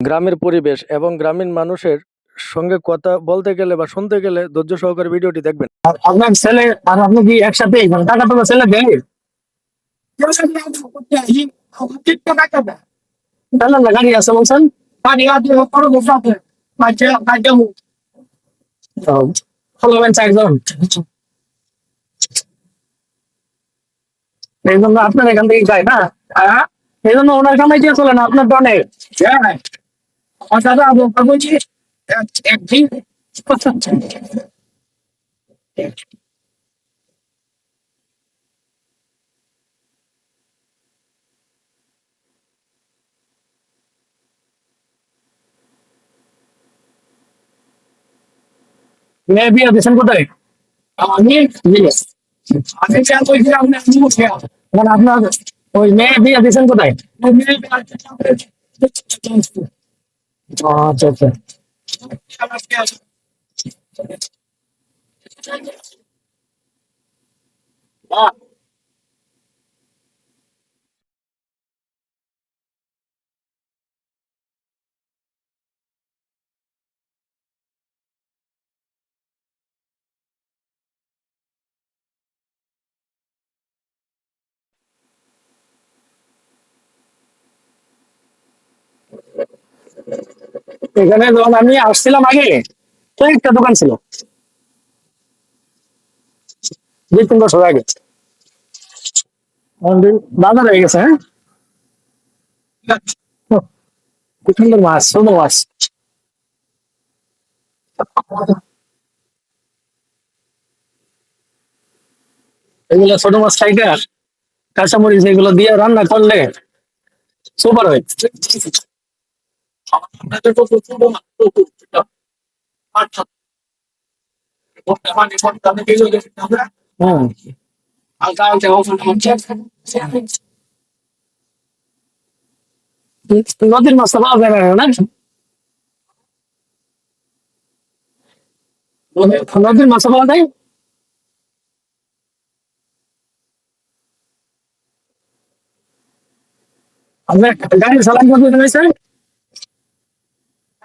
গ্রামের পরিবেশ এবং গ্রামীণ মানুষের সঙ্গে কথা বলতে গেলে বা শুনতে গেলে ধৈর্য সহকারে ভিডিওটি দেখবেন। আপনার ছেলে, আর আপনি কি একসাথে টাকা তোমার ছেলে আপনার এখান থেকে যায় না? এই জন্য ওনার দিয়ে চলে না আপনার ডনে মেয়ে বিয়ে দিয়েছেন কোথায় আমি আমি চান কইছিলাম না আমি মুখে মানে আপনার ওই মেয়ে বিয়ে দিয়েছেন কোথায় আচ্ছা আচ্ছা এখানে যখন আমি আসছিলাম আগে, তো একটা দোকান ছিল। দুই, তিন বছর আগে। বাজার হয়ে গেছে হ্যাঁ? সুন্দর মাছ, ছোট মাছ। এগুলো ছোট মাছ খাইতে কাঁচামরিচ এগুলো দিয়ে রান্না করলে সুপার হয়। হুম নদীর মাছ তো পাওয়া যায় না নদীর মাছ পাওয়া যায় আপনার গাড়ি চালান করতে হয়েছে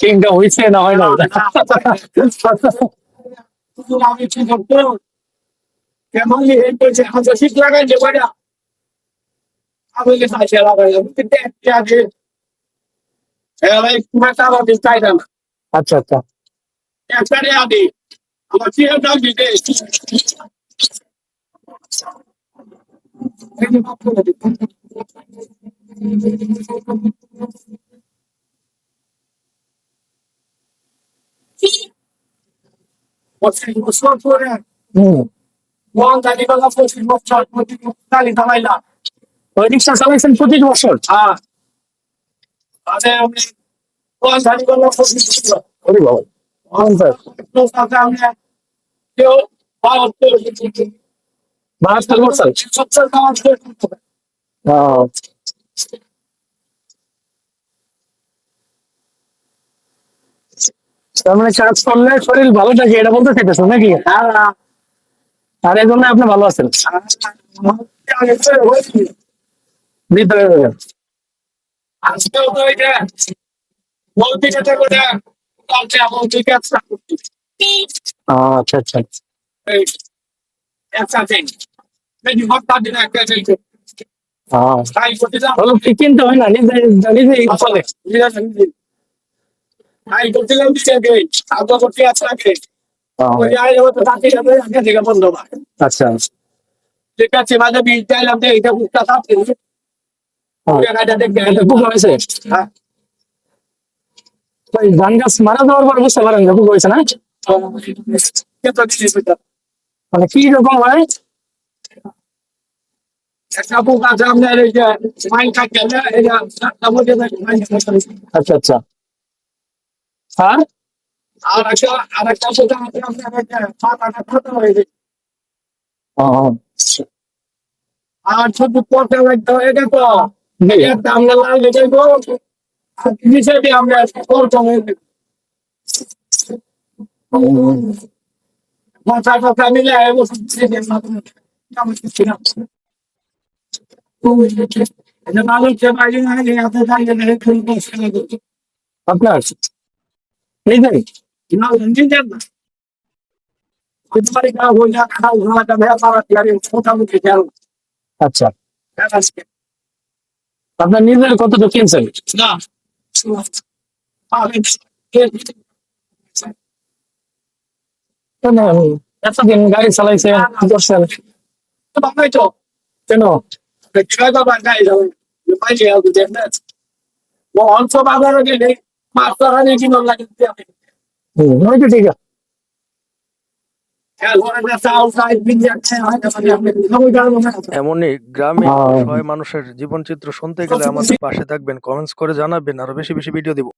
কিংটা হয়েছে না হয় না? আমি কি করতো কেমন এই পয়সা হাজার শীত লাগাই যে কয়টা আমি যে পয়সা লাগাই কিন্তু একটা আগে তোমার টাকা দিতে চাই না। আচ্ছা আচ্ছা। একটা রে আদি আমার কি দাম দিতে। হুম ওই রিক্সা চালাইছেন পঁচিশ বছর হ্যাঁ বাহাত্তর বছর তার মানে কাজ করলে শরীর ভালো থাকে এটা বলতে চাইতেছেন নাকি? আর এই জন্য আপনি ভালো আছেন। তো বলতে কালকে আমার ঠিক আছে আহ, আচ্ছা আচ্ছা কিনতে হয় না নিজে চলে। হয়। আচ্ছা। ঠিক আছে মাঝে বিল চাইলাম যে এটা বুকটা থাকছে ওই জায়গাটা দেখবে এটা বুক হয়েছে। হ্যাঁ। ধান গাছ মারা যাওয়ার পর বুঝতে পারেন যে বুক হয়েছে না? মানে কি রকম হয় একটা বুক আছে আপনার এই যে মাইন থাকে না এই যে সাতটা মধ্যে মাইন থাকে আচ্ছা আচ্ছা। আর আর একটা আর একটা সেটা আপনার যে পাতাটা ফাটা হয়ে যায়। আর ছোট পথে একটা এটা তো জি। একটা আমরা লাল এটা তো আর আমরা মাথা কথা মিলে। না আপনার নিজের না চিন্তা না হতে পারে কাউ হয়ে যা খাও ঘোড়াটা ভেড়া পাড়া দিয়ে মোটামুটি গেল আচ্ছা আপনার নিজের কিনছেন না কেন? এতদিন গাড়ি চালাইছে করছেন বাবাই ও অল্প বাবার গেলে মাছ ধরা নিয়ে কিনো লাগে হুম, ওই তো ঠিক আছে এমনই আহ। সহায় মানুষের জীবনচিত্র শুনতে গেলে আমাদের পাশে থাকবেন কমেন্টস করে জানাবেন আরও বেশি বেশি ভিডিও দিব।